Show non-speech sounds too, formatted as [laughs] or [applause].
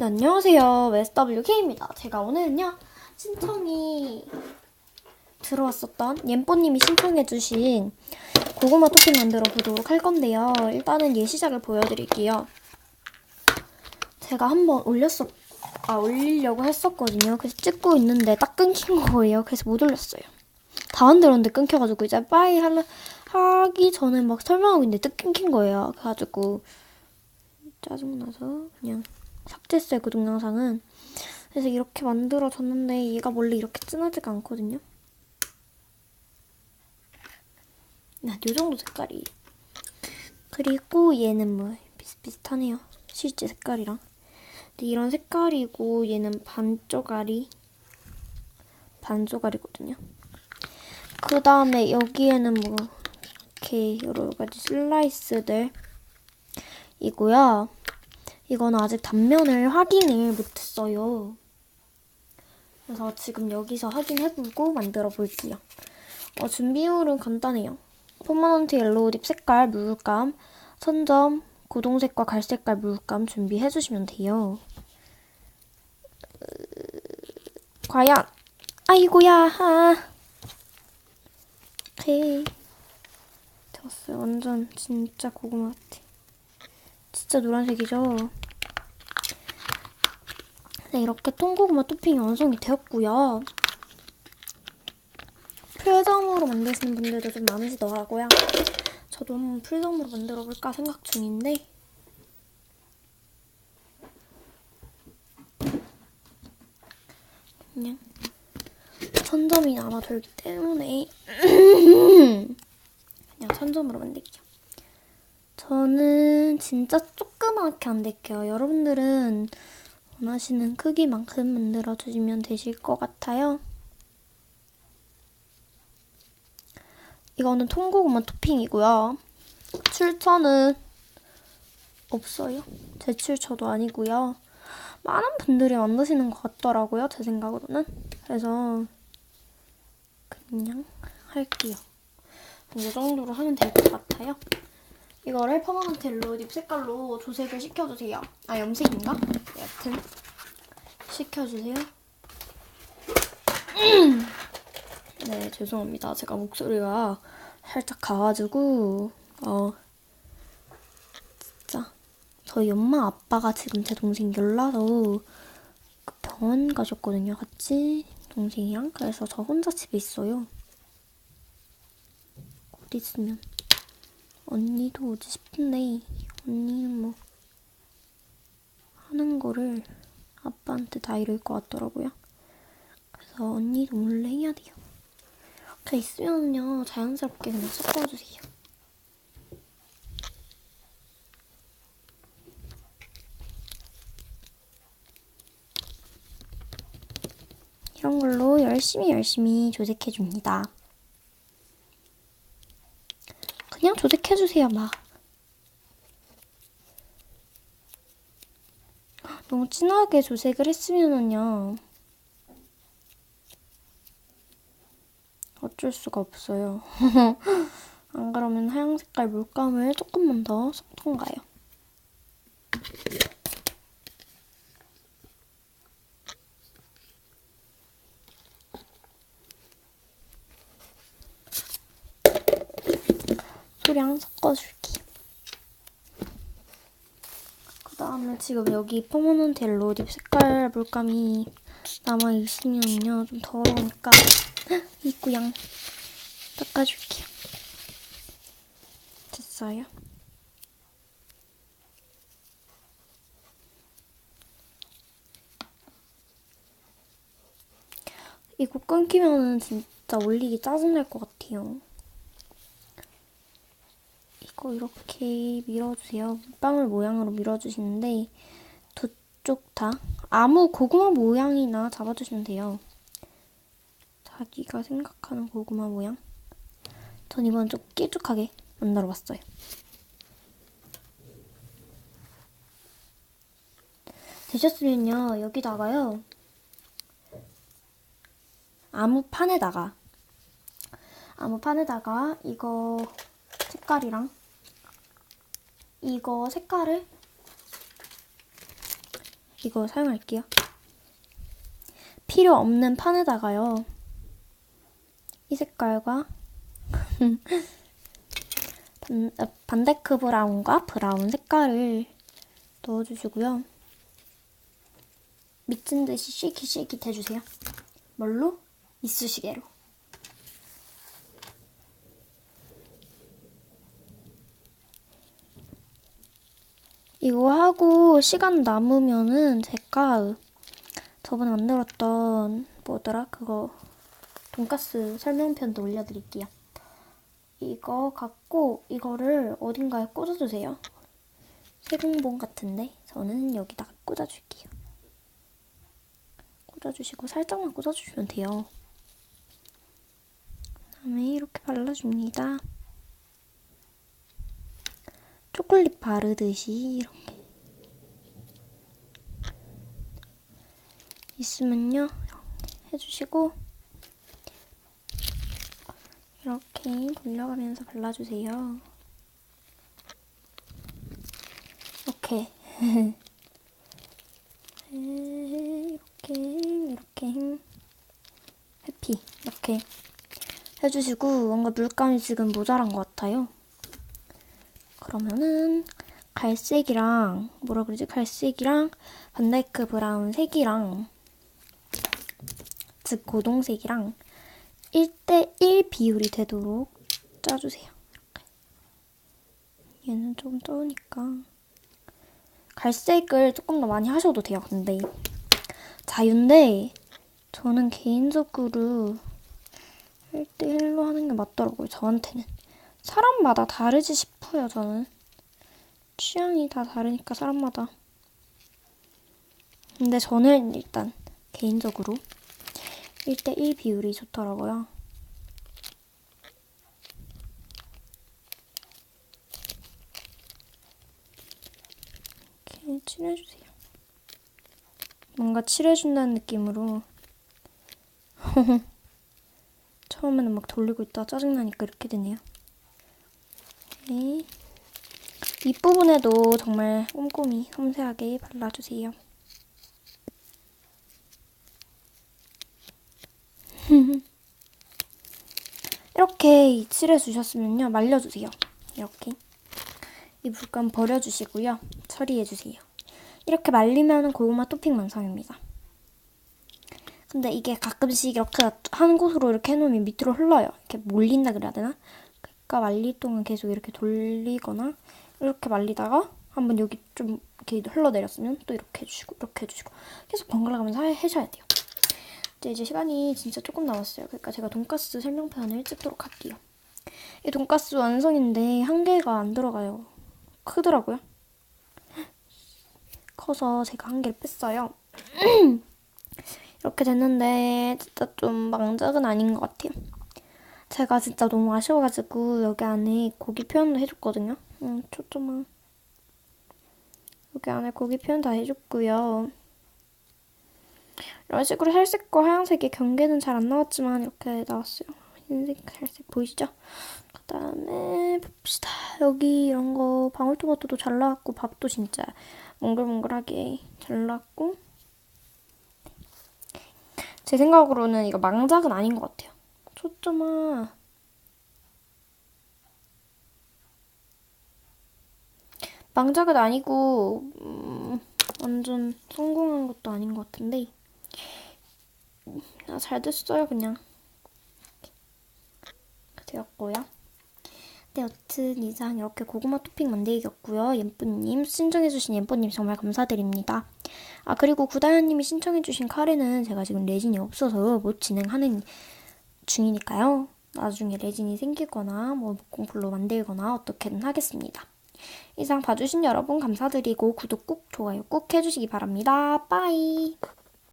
네, 안녕하세요. SWK입니다. 제가 오늘은요, 신청이 들어왔었던 옌뽀님이 신청해주신 고구마 토핑 만들어 보도록 할 건데요. 일단은 예시작을 보여드릴게요. 제가 한번 올렸었, 아, 올리려고 했었거든요. 그래서 찍고 있는데 딱 끊긴 거예요. 그래서 못 올렸어요. 다 만들었는데 끊겨가지고 이제 빠이 하려, 하기 전에 막 설명하고 있는데 딱 끊긴 거예요. 그래가지고 짜증나서 그냥 삭제했어요 그 동영상은. 그래서 이렇게 만들어졌는데 얘가 원래 이렇게 진하지가 않거든요. 네, 요 정도 색깔이. 그리고 얘는 뭐 비슷비슷하네요 실제 색깔이랑. 근데 이런 색깔이고 얘는 반쪽알이 반쪽알이거든요. 그 다음에 여기에는 뭐 이렇게 여러 가지 슬라이스들 이고요. 이건 아직 단면을 확인을 못했어요. 그래서 지금 여기서 확인해보고 만들어 볼게요. 어, 준비물은 간단해요. 퍼머넌트 옐로우 립 색깔 물감, 선점, 고동색과 갈색깔 물감 준비해주시면 돼요. 으, 과연 아이고야 하. 오케이 되었어요. 완전 진짜 고구마 같아. 진짜 노란색이죠? 네, 이렇게 통고구마 토핑이 완성이 되었고요. 풀점으로 만드시는 분들도 좀 많으시더라고요. 저도 한번 풀점으로 만들어 볼까 생각 중인데 그냥 천점이 남아돌기 때문에 [clears throat] 그냥 천점으로 만들게요. 저는 진짜 조그맣게 만들게요. 여러분들은 원하시는 크기만큼 만들어 주시면 되실 것 같아요. 이거는 통고구마 토핑이고요. 출처는 없어요. 제 출처도 아니고요. 많은 분들이 만드시는 것 같더라고요. 제 생각으로는. 그래서 그냥 할게요. 이 정도로 하면 될 것 같아요. 이거를 퍼머넌트 옐로우 립 색깔로 조색을 시켜주세요. 아 염색인가? 네, 여튼 시켜주세요. [clears throat] 네 죄송합니다. 제가 목소리가 살짝 가가지고 어 진짜 저희 엄마 아빠가 지금 제 동생 열나서 그 병원 가셨거든요. 같이 동생이랑 그래서 저 혼자 집에 있어요. 곧 있으면 언니도 오지 싶은데 언니는 뭐 하는 거를 아빠한테 다 이럴 것 같더라고요. 그래서 언니도 몰래 해야 돼요. 저 있으면요 자연스럽게 그냥 섞어주세요. 이런 걸로 열심히 열심히 조색해줍니다. 그냥 조색해주세요, 막. 너무 진하게 조색을 했으면은요. 어쩔 수가 없어요. [laughs] 안 그러면 하얀 색깔 물감을 조금만 더 섞던가요. 소량 섞어줄게. 그 다음에 지금 여기 퍼머넌트 옐로우 립 색깔 물감이 남아있으면요. 좀 더러우니까 [laughs] 입구양 닦아줄게요. 됐어요. 이거 끊기면은 진짜 올리기 짜증날 것 같아요. 이거 이렇게 밀어주세요. 빵을 모양으로 밀어주시는데 두 쪽 다 아무 고구마 모양이나 잡아주시면 돼요. 자기가 생각하는 고구마 모양. 전 이번 좀 길쭉하게 만들어 봤어요. 되셨으면요 여기다가요 아무 판에다가 아무 판에다가 이거 색깔이랑 이거 색깔을 이거 사용할게요. 필요 없는 판에다가요. 이 색깔과 [laughs] 반, 어, 반데크 브라운과 브라운 색깔을 넣어주시고요. 미친 듯이 쉐킷쉐킷 해주세요. 뭘로? 이쑤시개로. 이거 하고 시간 남으면은 제가 저번에 만들었던 뭐더라 그거 돈가스 설명편도 올려드릴게요. 이거 갖고 이거를 어딘가에 꽂아주세요. 세공봉 같은데 저는 여기다가 꽂아줄게요. 꽂아주시고 살짝만 꽂아주시면 돼요. 그다음에 이렇게 발라줍니다. 초콜릿 바르듯이 이렇게 있으면요 해주시고 이렇게 돌려가면서 발라주세요. 이렇게 [laughs] 이렇게 이렇게 해피 이렇게 해주시고 뭔가 물감이 지금 모자란 것 같아요. 그러면은 갈색이랑 뭐라 그러지? 갈색이랑 반다이크 브라운 색이랑 즉 고동색이랑 1대1 비율이 되도록 짜주세요. 이렇게. 얘는 조금 적으니까 갈색을 조금 더 많이 하셔도 돼요. 근데 자유인데 저는 개인적으로 1대1로 하는 게 맞더라고요. 저한테는. 사람마다 다르지 싶 어요, 저는. 취향이 다 다르니까, 사람마다. 근데 저는 일단, 개인적으로 1대1 비율이 좋더라고요. 이렇게 칠해주세요. 뭔가 칠해준다는 느낌으로. [laughs] 처음에는 막 돌리고 있다가 짜증나니까 이렇게 되네요. 네. 윗부분에도 정말 꼼꼼히 섬세하게 발라주세요. [laughs] 이렇게 칠해주셨으면요. 말려주세요. 이렇게. 이 물감 버려주시고요. 처리해주세요. 이렇게 말리면 고구마 토핑 완성입니다. 근데 이게 가끔씩 이렇게 한 곳으로 이렇게 해놓으면 밑으로 흘러요. 이렇게 몰린다 그래야 되나? 그러니까 동안 계속 이렇게 돌리거나 이렇게 말리다가 한번 여기 좀 이렇게 흘러내렸으면 또 이렇게 해주시고 이렇게 해주시고 계속 번갈아 가면서 해셔야 돼요. 이제 이제 시간이 진짜 조금 남았어요. 그러니까 제가 돈가스 설명편을 찍도록 할게요. 이 돈가스 완성인데 한 개가 안 들어가요. 크더라고요. 커서 제가 한 개를 뺐어요. [clears throat] 이렇게 됐는데 진짜 좀 망작은 아닌 것 같아요. 제가 진짜 너무 아쉬워가지고 여기 안에 고기 표현도 해줬거든요. 음, 초점만. 여기 안에 고기 표현 다 해줬고요. 이런 식으로 살색과 하얀색의 경계는 잘 안 나왔지만 이렇게 나왔어요. 흰색, 살색 보이시죠? 그 다음에 봅시다. 여기 이런 거 방울토마토도 잘 나왔고 밥도 진짜 몽글몽글하게 잘 나왔고 제 생각으로는 이거 망작은 아닌 것 같아요. 초점아. 망작은 아니고 음, 완전 성공한 것도 아닌 것 같은데 아, 잘 됐어요 그냥 되었고요. 네, 여튼 이상 이렇게 고구마 토핑 만들기였고요. 옌뿌님 신청해주신 옌뿌님 정말 감사드립니다. 아 그리고 구다현님이 신청해주신 카레는 제가 지금 레진이 없어서 못 진행하는 중이니까요. 나중에 레진이 생기거나 뭐 목공풀로 만들거나 어떻게든 하겠습니다. 이상 봐주신 여러분 감사드리고 구독 꾹 좋아요 꾹 해주시기 바랍니다. 빠이.